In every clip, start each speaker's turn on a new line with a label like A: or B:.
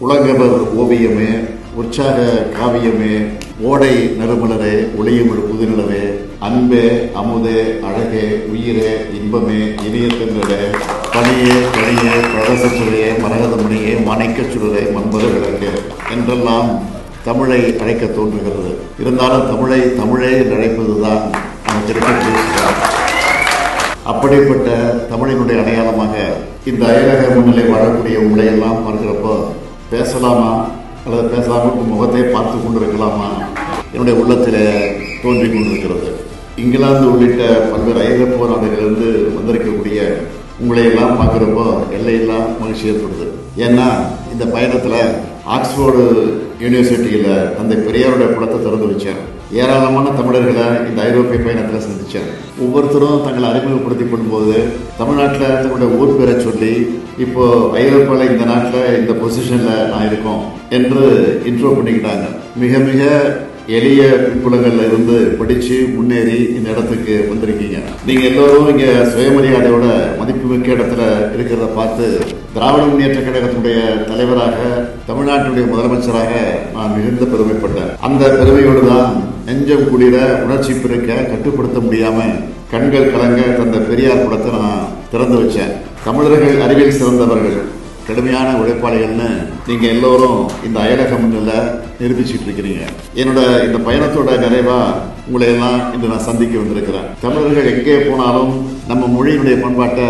A: உலகவர் ஓவியமே உற்சாக காவியமே ஓடை நறுமலரே ஒளியுமிழ் புதுநிலவே அன்பே அமுதே அழகே உயிரே இன்பமே இனியத்தங்களே பணியே கனியே பிரதசச்சுவையே மரகதமணியே மாணிக்கச் சுடரே மன்மத விளக்கு என்றெல்லாம் தமிழை அழைக்க தோன்றுகிறது. இருந்தாலும் தமிழை தமிழே என்று அழைப்பதுதான் நமக்கு அப்படிப்பட்ட தமிழினுடைய அடையாளமாக இந்த அயலக முன்னிலை வாழக்கூடிய உங்களை எல்லாம் பார்க்கிறப்போ பேசலாமா? அல்லது பேசாமல் முகத்தை பார்த்து கொண்டிருக்கலாமா? என்னுடைய உள்ளத்தில் தோன்றிக் கொண்டிருக்கிறது. இங்கிலாந்து உள்ளிட்ட பல்வேறு ஐரோப்பிய நாடுகளிலிருந்து வந்திருக்கக்கூடிய உங்களை எல்லாம் பார்க்குறப்போ எல்லையெல்லாம் மகிழ்ச்சி ஏற்படுது. ஏன்னா இந்த பயணத்தில் ஆக்ஸ்போர்டு யூனிவர்சிட்டியில் அந்த பெரியாருடைய படத்தை திறந்து வச்சேன். ஏராளமான தமிழர்களை இந்த ஐரோப்பிய பயணத்தில் சந்தித்தேன் ஒவ்வொருத்தரும் தங்களை அறிமுகப்படுத்தி கொள்ளும்போது தமிழ்நாட்டில் தங்களுடைய ஊர் பேரை சொல்லி இப்போ ஐரோப்பாவில் இந்த நாட்டில் இந்த பொசிஷனில் நான் இருக்கோம் என்று இன்ட்ரோ பண்ணிக்கிட்டாங்க. மிக மிக எளிய பின்புலங்கள்ல இருந்து படிச்சு முன்னேறி இந்த இடத்துக்கு வந்திருக்கீங்க. நீங்க எல்லோரும் இங்க சுயமரியாதையோட மதிப்புமிக்க இடத்துல இருக்கிறத பார்த்து திராவிட முன்னேற்ற கழகத்தினுடைய தலைவராக தமிழ்நாட்டினுடைய முதலமைச்சராக நான் மிகுந்த பெருமைப்பட்டேன். அந்த பெருமையோடு தான் நெஞ்சம் குளிர உணர்ச்சி பெருக்க கட்டுப்படுத்த முடியாம கண்கள் கலங்க தந்த பெரியார் படத்தை நான் திறந்து வச்சேன். தமிழர்கள் அறிவியல் சிறந்தவர்கள். கடுமையான உழைப்பாளிகள்னு நீங்க எல்லோரும் இந்த அயலக முன்னில நிரூபிச்சுட்டு இருக்கிறீங்க. என்னோட இந்த பயணத்தோட நிறைவா உங்களை எல்லாம் இன்று நான் சந்திக்க வந்திருக்கிறேன். தமிழர்கள் எங்கே போனாலும் நம்ம மொழியினுடைய பண்பாட்டை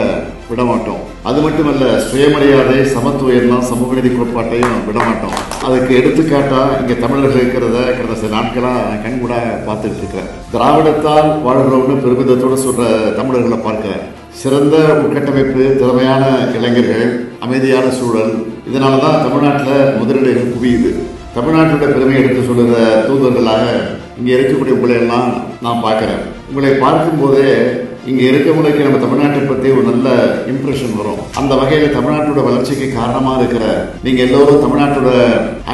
A: விடமாட்டோம். அது மட்டுமல்ல சுயமரியாதை சமத்துவம் எல்லாம் சமூக நீதி கோட்பாட்டையும் விட மாட்டோம் அதுக்கு எடுத்துக்காட்டா இங்க தமிழர்கள் இருக்கிறத கடந்த சில நாட்களா கண்கூட பார்த்துட்டு இருக்கிறேன். திராவிடத்தால் வாழ்கிறோம்னு பெருமிதத்தோட சொல்ற தமிழர்களை பார்க்கிறேன். சிறந்த உட்கட்டமைப்பு திறமையான இளைஞர்கள் அமைதியான சூழல். இதனால தான் தமிழ்நாட்டில் முதலீடுகள் குவியுது. தமிழ்நாட்டோட பெருமை எடுத்து சொல்லுற தூதர்களாக இங்கே இருக்கக்கூடிய உங்களை எல்லாம் நான் பார்க்குறேன். உங்களை பார்க்கும்போதே இங்கே இருக்கவங்களுக்கு நம்ம தமிழ்நாட்டை பற்றி ஒரு நல்ல இம்ப்ரெஷன் வரும். அந்த வகையில் தமிழ்நாட்டோட வளர்ச்சிக்கு காரணமாக இருக்கிற நீங்கள் எல்லோரும் தமிழ்நாட்டோட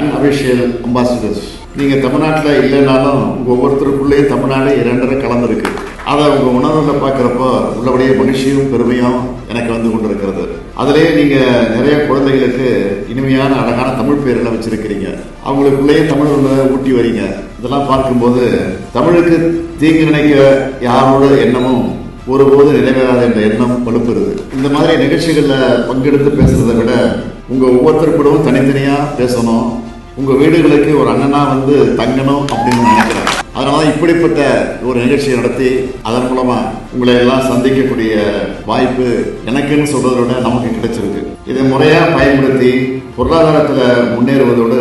A: அன்அபிஷியல் அம்பாசிடர்ஸ் நீங்கள் தமிழ்நாட்டில் இல்லைனாலும் உங்கள் ஒவ்வொருத்தருக்குள்ளேயும் தமிழ்நாடு இரண்டரை கலந்துருக்கு அதை உங்கள் உணர்வில் பார்க்குறப்போ உள்ளபடியே மகிழ்ச்சியும் பெருமையும் எனக்கு வந்து கொண்டிருக்கிறது. அதிலேயே நீங்கள் நிறைய குழந்தைகளுக்கு இனிமையான அழகான தமிழ் பேரில் வச்சுருக்கிறீங்க. அவங்களுக்குள்ளேயே தமிழ் உணர்வை ஊட்டி வரீங்க இதெல்லாம் பார்க்கும்போது தமிழுக்கு தீங்கு நினைக்க யாரோட எண்ணமும் ஒருபோது நிறைவேறாத என்ற எண்ணம் வலுப்புறுது. இந்த மாதிரி நிகழ்ச்சிகளில் பங்கெடுத்து பேசுறதை விட உங்கள் ஒவ்வொருத்தர் கூடவும் பேசணும் உங்க வீடுகளுக்கு ஒரு அண்ணனா வந்து தங்கணும் அப்படின்னு நினைக்கிறேன் அதனால இப்படிப்பட்ட ஒரு நிகழ்ச்சியை நடத்தி அதன் மூலமா உங்களை எல்லாம் சந்திக்கக்கூடிய வாய்ப்பு எனக்குன்னு சொல்றதை விட நமக்கு கிடைச்சிருக்கு. இதை முறையா பயன்படுத்தி பொருளாதாரத்துல முன்னேறுவதோடு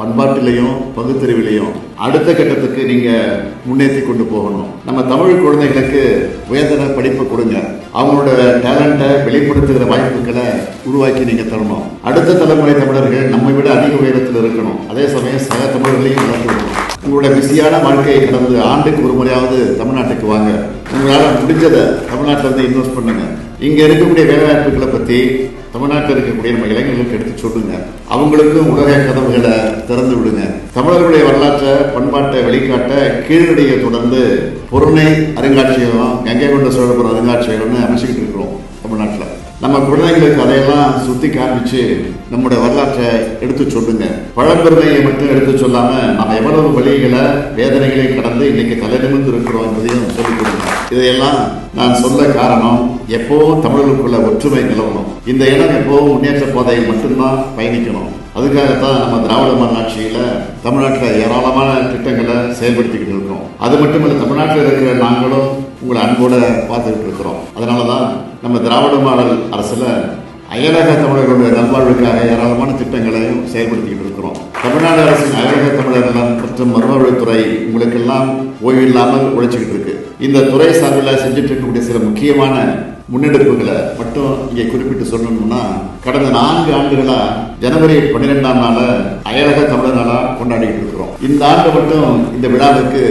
A: பண்பாட்டிலையும் பகுத்தறிவிலையும் அடுத்த கட்டத்துக்கு நீங்க முன்னேற்றி கொண்டு போகணும். நம்ம தமிழ் குழந்தைகளுக்கு உயர்தர படிப்பு கொடுங்க. அவங்களோட டேலண்ட்டை வெளிப்படுத்துகிற வாய்ப்புகளை உருவாக்கி நீங்க தரணும். அடுத்த தலைமுறை தமிழர்கள் நம்மை விட அதிக உயரத்தில் இருக்கணும். அதே சமயம் சக தமிழர்களையும் வளர்த்து உங்களோட பிஸியான வாழ்க்கையை கடந்து ஆண்டுக்கு ஒரு முறையாவது தமிழ்நாட்டுக்கு வாங்க. உங்களால் முடிஞ்சதை தமிழ்நாட்டில் வந்து இன்வெஸ்ட் பண்ணுங்க. இங்க இருக்கக்கூடிய வேலைவாய்ப்புகளை பத்தி தமிழ்நாட்டில் இருக்கக்கூடிய நம்ம இளைஞர்களுக்கு எடுத்து சொல்லுங்க. அவங்களுக்கும் உலக கதவுகளை திறந்து விடுங்க. தமிழர்களுடைய வரலாற்றை பண்பாட்டை வெளிக்காட்ட கீழடியை தொடர்ந்து பொருணை அருங்காட்சியகம் கங்கை கொண்ட சோழபுரம் அருங்காட்சியகம்னு அமைச்சுக்கிட்டு இருக்கிறோம் தமிழ்நாட்டில். நம்ம குழந்தைங்களுக்கு அதையெல்லாம் சுத்தி காமிச்சு நம்முடைய வரலாற்றை எடுத்து சொல்லுங்க. பழம்பெருமையை மட்டும் எடுத்து சொல்லாம நம்ம எவ்வளவு வழிகளை வேதனைகளை கடந்து இன்னைக்கு தலை நிமிர்ந்து இருக்கிறோம் என்பதையும் சொல்லிக் கொடுங்க இதையெல்லாம் நான் சொல்ல காரணம் எப்பவும் தமிழர்களுக்குள்ள ஒற்றுமை நிலவணும். இந்த இடம் எப்பவும் முன்னேற்ற பாதையில் மட்டும்தான் பயணிக்கணும். அதுக்காகத்தான் நம்ம திராவிட மன்னாட்சியில தமிழ்நாட்டில் ஏராளமான திட்டங்களை செயல்படுத்திக்கிட்டு இருக்கோம். அது மட்டும் இல்லை தமிழ்நாட்டில் இருக்கிற நாங்களும் உங்களை அன்போட பார்த்துக்கிட்டு இருக்கிறோம். அதனால தான் நம்ம திராவிட மாடல் அரசில் அயலக தமிழர்களுடைய நல்வாழ்வுக்காக ஏராளமான திட்டங்களையும் செயல்படுத்திக்கிட்டு இருக்கிறோம். தமிழ்நாடு அரசின் அயலக தமிழர் நலன் மற்றும் மறுவாழ்வுத்துறை உங்களுக்கெல்லாம் ஓய்வு இல்லாமல் உழைச்சிக்கிட்டு இருக்கு. இந்த துறை சார்பில் செஞ்சுட்டு இருக்கக்கூடிய சில முக்கியமான முன்னெடுப்புகளை மட்டும் இங்கே குறிப்பிட்டு சொல்லணும்னா கடந்த நான்கு ஆண்டுகளா ஜனவரி பன்னிரெண்டாம் நாள அயலக தமிழர் நாளா கொண்டாடிட்டு இருக்கிறோம். இந்த ஆண்டு மட்டும் இந்த விழாவுக்கு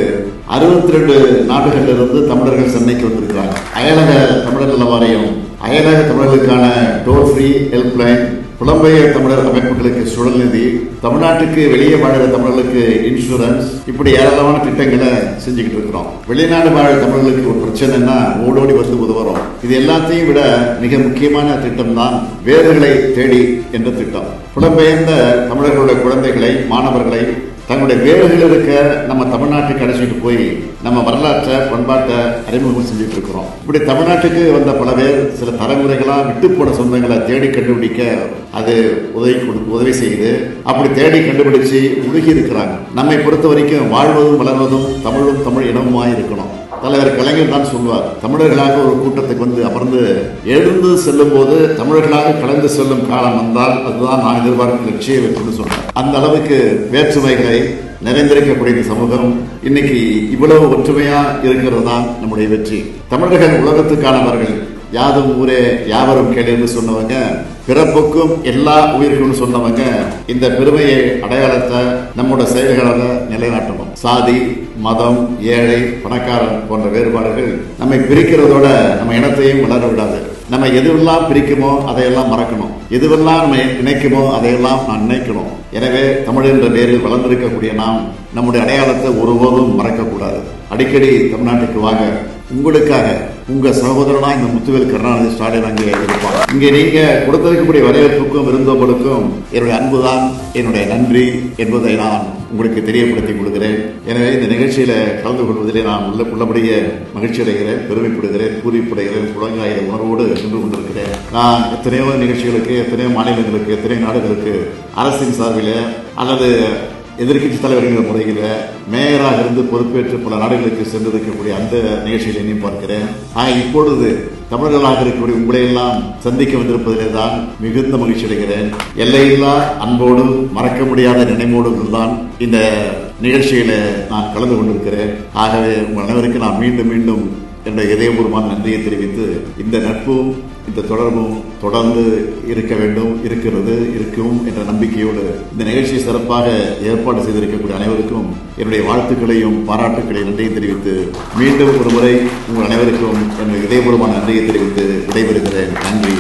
A: அறுபத்தி ரெண்டு நாடுகள்ல இருந்து தமிழர்கள் சென்னைக்கு வந்திருக்கிறாங்க அயலக தமிழர் நல வாரியம் அயலக தமிழர்களுக்கான டோல் ஃப்ரீ ஹெல்ப்லைன் புலம்பெயர் தமிழர் அமைப்புகளுக்கு சுழல் நிதி தமிழ்நாட்டுக்கு வெளியே வாழ்கிற தமிழர்களுக்கு இன்சூரன்ஸ் இப்படி ஏராளமான திட்டங்களை செஞ்சுக்கிட்டு இருக்கிறோம். வெளிநாடு வாழ் தமிழர்களுக்கு ஒரு பிரச்சனைன்னா ஓடோடி வந்து உதவுறோம். இது எல்லாத்தையும் விட மிக முக்கியமான திட்டம் தான் வேர்களை தேடி என்ற திட்டம். புலம்பெயர்ந்த தமிழர்களுடைய குழந்தைகளை மாணவர்களை தங்களுடைய வேர்கள் இருக்க நம்ம தமிழ்நாட்டுக்கு அழைச்சிட்டு போய் நம்ம வரலாற்றை பண்பாட்டை அறிமுகம் செஞ்சுட்டு இருக்கிறோம். இப்படி தமிழ்நாட்டுக்கு வந்த பல பேர் சில தலைமுறைகளாக விட்டு போன சொந்தங்களை தேடி கண்டுபிடிக்க அது உதவி கொடு- உதவி செய்யுது. அப்படி தேடி கண்டுபிடிச்சு முழுகி இருக்கிறாங்க. நம்மை பொறுத்த வரைக்கும் வாழ்வதும் வளர்வதும் தமிழும் தமிழ் இனமுமாய் இருக்கணும். தலைவர் கலைஞர் தான் சொல்வார். தமிழர்களாக ஒரு கூட்டத்துக்கு வந்து அமர்ந்து எழுந்து செல்லும் போது தமிழர்களாக கலந்து செல்லும் காலம் வந்தால் அதுதான் நான் எதிர்பார்க்கும் லட்சிய வெற்றி சொன்னார் அந்த அளவுக்கு வேற்றுமைகளை நிறைந்திருக்கக்கூடிய இந்த சமூகம் இன்னைக்கு இவ்வளவு ஒற்றுமையா இருக்கிறது தான் நம்முடைய வெற்றி. தமிழர்கள் உலகத்துக்கானவர்கள். யாதும் ஊரே யாவரும் கேளுன்னு சொன்னவங்க பிறப்புக்கும் எல்லா உயிருக்கும் சொன்னவங்க இந்த பெருமையை அடையாளத்தை நம்மோட செயல்களால் நிலைநாட்டணும். சாதி மதம் ஏழை பணக்காரன் போன்ற வேறுபாடுகள் நம்மை பிரிக்கிறதோட நம்ம இனத்தையும் வளர விடாது. நம்ம எதுவெல்லாம் பிரிக்குமோ அதையெல்லாம் மறக்கணும். எதுவெல்லாம் நம்ம நினைக்குமோ அதையெல்லாம் நான் நினைக்கணும். எனவே தமிழ் என்ற பேரில் வளர்ந்திருக்கக்கூடிய நாம் நம்முடைய அடையாளத்தை ஒருபோதும் மறக்கக்கூடாது. அடிக்கடி தமிழ்நாட்டுக்கு வாங்க. உங்களுக்காக உங்க சகோதரனா இந்த முத்துவேல் கருணாநிதி ஸ்டாலின் அங்கே இருப்பார் இங்கே நீங்க கொடுத்திருக்கக்கூடிய வரவேற்புக்கும் விருந்தோம்பலுக்கும் என்னுடைய அன்புதான் என்னுடைய நன்றி என்பதை நான் உங்களுக்கு தெரியப்படுத்திக் கொள்கிறேன். எனவே இந்த நிகழ்ச்சியில கலந்து கொள்வதிலே நான் உள்ள உள்ளபடியே மகிழ்ச்சி அடைகிறேன் பெருமைப்படுகிறேன் பூரிப்படைகிறேன் புலங்காய உணர்வோடு நின்று கொண்டிருக்கிறேன். நான் எத்தனையோ நிகழ்ச்சிகளுக்கு எத்தனையோ மாநிலங்களுக்கு எத்தனையோ நாடுகளுக்கு அரசின் சார்பில் அல்லது எதிர்க்கட்சி தலைவர்கள் முறையில் மேயராக இருந்து பொறுப்பேற்று பல நாடுகளுக்கு சென்றிருக்கக்கூடிய அந்த நிகழ்ச்சியில் எண்ணியும் பார்க்கிறேன். ஆக இப்பொழுது தமிழர்களாக இருக்கக்கூடிய உங்களை எல்லாம் சந்திக்க வந்திருப்பதிலே தான் மிகுந்த மகிழ்ச்சி அடைகிறேன். எல்லையில்லா அன்போடும் மறக்க முடியாத நினைவோடும் தான் இந்த நிகழ்ச்சியில நான் கலந்து கொண்டிருக்கிறேன். ஆகவே உங்கள் அனைவருக்கு நான் மீண்டும் மீண்டும் என்ற இதயபூர்வமான நன்றியை தெரிவித்து இந்த நட்பும் இந்த தொடர்பும் தொடர்ந்து இருக்க வேண்டும் இருக்கிறது இருக்கும் என்ற நம்பிக்கையோடு இந்த நிகழ்ச்சியை சிறப்பாக ஏற்பாடு செய்திருக்கக்கூடிய அனைவருக்கும் என்னுடைய வாழ்த்துக்களையும் பாராட்டுக்களையும் நன்றியை தெரிவித்து மீண்டும் ஒரு முறை உங்கள் அனைவருக்கும் என்னுடைய இதயபூர்வமான நன்றியை தெரிவித்து விடைபெறுகிறேன். நன்றி